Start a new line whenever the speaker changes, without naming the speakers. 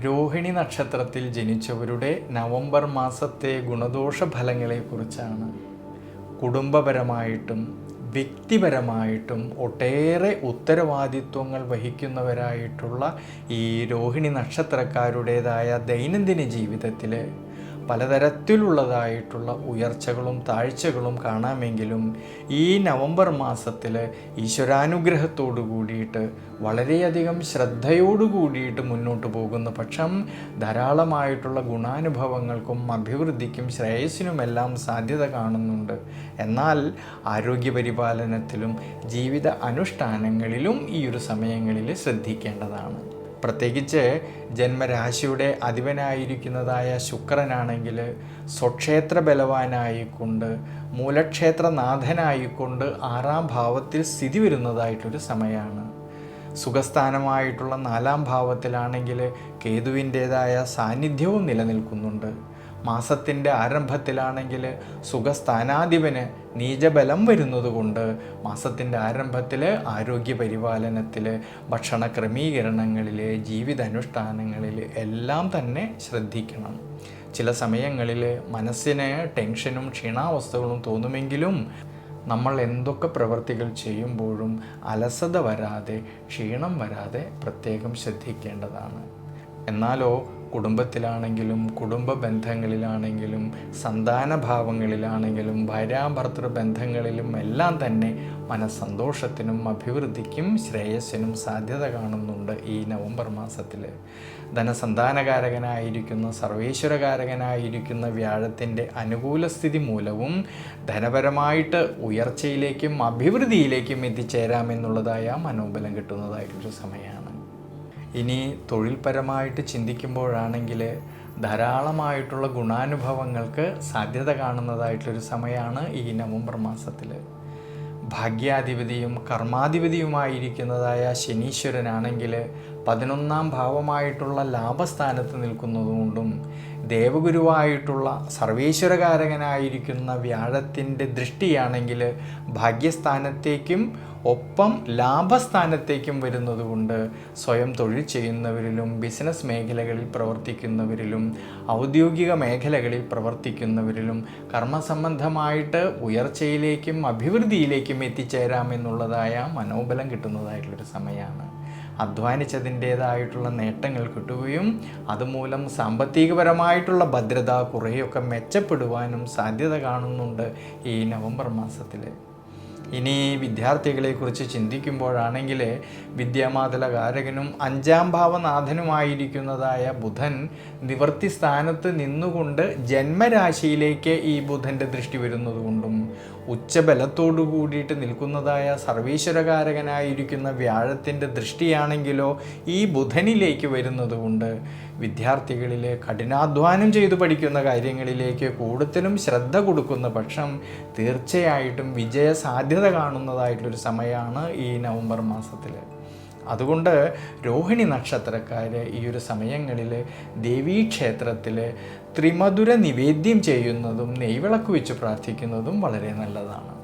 രോഹിണി നക്ഷത്രത്തിൽ ജനിച്ചവരുടെ നവംബർ മാസത്തെ ഗുണദോഷ ഫലങ്ങളെക്കുറിച്ചാണ് കുടുംബപരമായിട്ടും വ്യക്തിപരമായിട്ടും ഒട്ടേറെ ഉത്തരവാദിത്വങ്ങൾ വഹിക്കുന്നവരായിട്ടുള്ള ഈ രോഹിണി നക്ഷത്രക്കാരുടേതായ ദൈനംദിന ജീവിതത്തിൽ പലതരത്തിലുള്ളതായിട്ടുള്ള ഉയർച്ചകളും താഴ്ചകളും കാണാമെങ്കിലും ഈ നവംബർ മാസത്തിൽ ഈശ്വരാനുഗ്രഹത്തോടു കൂടിയിട്ട് വളരെയധികം ശ്രദ്ധയോടു കൂടിയിട്ട് മുന്നോട്ട് പോകുന്ന പക്ഷം ധാരാളമായിട്ടുള്ള ഗുണാനുഭവങ്ങൾക്കും അഭിവൃദ്ധിക്കും ശ്രേയസ്സിനുമെല്ലാം സാധ്യത കാണുന്നുണ്ട്. എന്നാൽ ആരോഗ്യപരിപാലനത്തിലും ജീവിത അനുഷ്ഠാനങ്ങളിലും ഈ ഒരു സമയങ്ങളിൽ ശ്രദ്ധിക്കേണ്ടതാണ്. പ്രത്യേകിച്ച് ജന്മരാശിയുടെ അധിപനായിരിക്കുന്നതായ ശുക്രനാണെങ്കിൽ സ്വക്ഷേത്ര ബലവാനായിക്കൊണ്ട് മൂലക്ഷേത്രനാഥനായിക്കൊണ്ട് ആറാം ഭാവത്തിൽ സ്ഥിതി വരുന്നതായിട്ടൊരു സമയമാണ് സുഖസ്ഥാനമായിട്ടുള്ള നാലാം ഭാവത്തിലാണെങ്കിൽ കേതുവിന്റേതായ സാന്നിധ്യവും നിലനിൽക്കുന്നുണ്ട്. മാസത്തിന്റെ ആരംഭത്തിലാണെങ്കിൽ സുഖസ്ഥാനാധിപന് നീചബലം വരുന്നതുകൊണ്ട് മാസത്തിന്റെ ആരംഭത്തിൽ ആരോഗ്യ പരിപാലനത്തിൽ ഭക്ഷണ ക്രമീകരണങ്ങളിൽ ജീവിതാനുഷ്ഠാനങ്ങളിൽ എല്ലാം തന്നെ ശ്രദ്ധിക്കണം. ചില സമയങ്ങളിൽ മനസ്സിന് ടെൻഷനും ക്ഷീണാവസ്ഥകളും തോന്നുമെങ്കിലും നമ്മൾ എന്തൊക്കെ പ്രവർത്തികൾ ചെയ്യുമ്പോഴും അലസത വരാതെ ക്ഷീണം വരാതെ പ്രത്യേകം ശ്രദ്ധിക്കേണ്ടതാണ്. എന്നാലോ കുടുംബത്തിലാണെങ്കിലും കുടുംബ ബന്ധങ്ങളിലാണെങ്കിലും സന്താന ഭാവങ്ങളിലാണെങ്കിലും ഭാര്യാഭർത്തൃ ബന്ധങ്ങളിലും എല്ലാം തന്നെ മനസ്സന്തോഷത്തിനും അഭിവൃദ്ധിക്കും ശ്രേയസ്സിനും സാധ്യത കാണുന്നുണ്ട് ഈ നവംബർ മാസത്തിൽ ധനസന്താനകാരകനായിരിക്കുന്ന സർവേശ്വരകാരകനായിരിക്കുന്ന വ്യാഴത്തിന്റെ അനുകൂല സ്ഥിതി മൂലവും ധനപരമായിട്ട് ഉയർച്ചയിലേക്കും അഭിവൃദ്ധിയിലേക്കും എത്തിച്ചേരാമെന്നുള്ളതായ മനോബലം കിട്ടുന്നതായിട്ടൊരു സമയമാണ് ഇനി തൊഴിൽപരമായിട്ട് ചിന്തിക്കുമ്പോഴാണെങ്കിൽ ധാരാളമായിട്ടുള്ള ഗുണാനുഭവങ്ങൾക്ക് സാധ്യത കാണുന്നതായിട്ടുള്ളൊരു സമയമാണ് ഈ നവംബർ മാസത്തിൽ ഭാഗ്യാധിപതിയും കർമാധിപതിയുമായിരിക്കുന്നതായ ശനീശ്വരനാണെങ്കിൽ പതിനൊന്നാം ഭാവമായിട്ടുള്ള ലാഭസ്ഥാനത്ത് നിൽക്കുന്നതുകൊണ്ടും ദേവഗുരുവായിട്ടുള്ള സർവേശ്വരകാരകനായിരിക്കുന്ന വ്യാഴത്തിന്റെ ദൃഷ്ടിയാണെങ്കിൽ ഭാഗ്യസ്ഥാനത്തേക്കും ഒപ്പം ലാഭസ്ഥാനത്തേക്കും വരുന്നതുകൊണ്ട് സ്വയം തൊഴിൽ ചെയ്യുന്നവരിലും ബിസിനസ് മേഖലകളിൽ പ്രവർത്തിക്കുന്നവരിലും ഔദ്യോഗിക മേഖലകളിൽ പ്രവർത്തിക്കുന്നവരിലും കർമ്മസംബന്ധമായിട്ട് ഉയർച്ചയിലേക്കും അഭിവൃദ്ധിയിലേക്കും എത്തിച്ചേരാമെന്നുള്ളതായ മനോബലം കിട്ടുന്നതായിട്ടുള്ളൊരു സമയമാണ്. അധ്വാനിച്ചതിന്റേതായിട്ടുള്ള നേട്ടങ്ങൾ കിട്ടുകയും അതുമൂലം സാമ്പത്തികപരമായിട്ടുള്ള ഭദ്രത കുറേയൊക്കെ മെച്ചപ്പെടുവാനും സാധ്യത കാണുന്നുണ്ട് ഈ നവംബർ മാസത്തിൽ ഇനി വിദ്യാർത്ഥികളെ കുറിച്ച് ചിന്തിക്കുമ്പോഴാണെങ്കിൽ വിദ്യാമാതല കാരകനും അഞ്ചാം ഭാവനാഥനുമായിരിക്കുന്നതായ ബുധൻ നിവർത്തി സ്ഥാനത്ത് നിന്നുകൊണ്ട് ജന്മരാശിയിലേക്ക് ഈ ബുധന്റെ ദൃഷ്ടി വരുന്നതുകൊണ്ടും ഉച്ചബലത്തോടു കൂടിയിട്ട് നിൽക്കുന്നതായ സർവീശ്വരകാരകനായിരിക്കുന്ന വ്യാഴത്തിന്റെ ദൃഷ്ടിയാണെങ്കിലോ ഈ ബുധനിലേക്ക് വരുന്നതുകൊണ്ട് വിദ്യാർത്ഥികളിൽ കഠിനാധ്വാനം ചെയ്തു പഠിക്കുന്ന കാര്യങ്ങളിലേക്ക് കൂടുതലും ശ്രദ്ധ കൊടുക്കുന്ന പക്ഷം തീർച്ചയായിട്ടും വിജയ കാണുന്നതായിട്ടൊരു സമയമാണ് ഈ നവംബർ മാസത്തിൽ അതുകൊണ്ട് രോഹിണി നക്ഷത്രക്കാർ ഈ ഒരു സമയങ്ങളിൽ ദേവീക്ഷേത്രത്തിൽ ത്രിമധുര നിവേദ്യം ചെയ്യുന്നതും നെയ്വിളക്ക് വെച്ച് പ്രാർത്ഥിക്കുന്നതും വളരെ നല്ലതാണ്.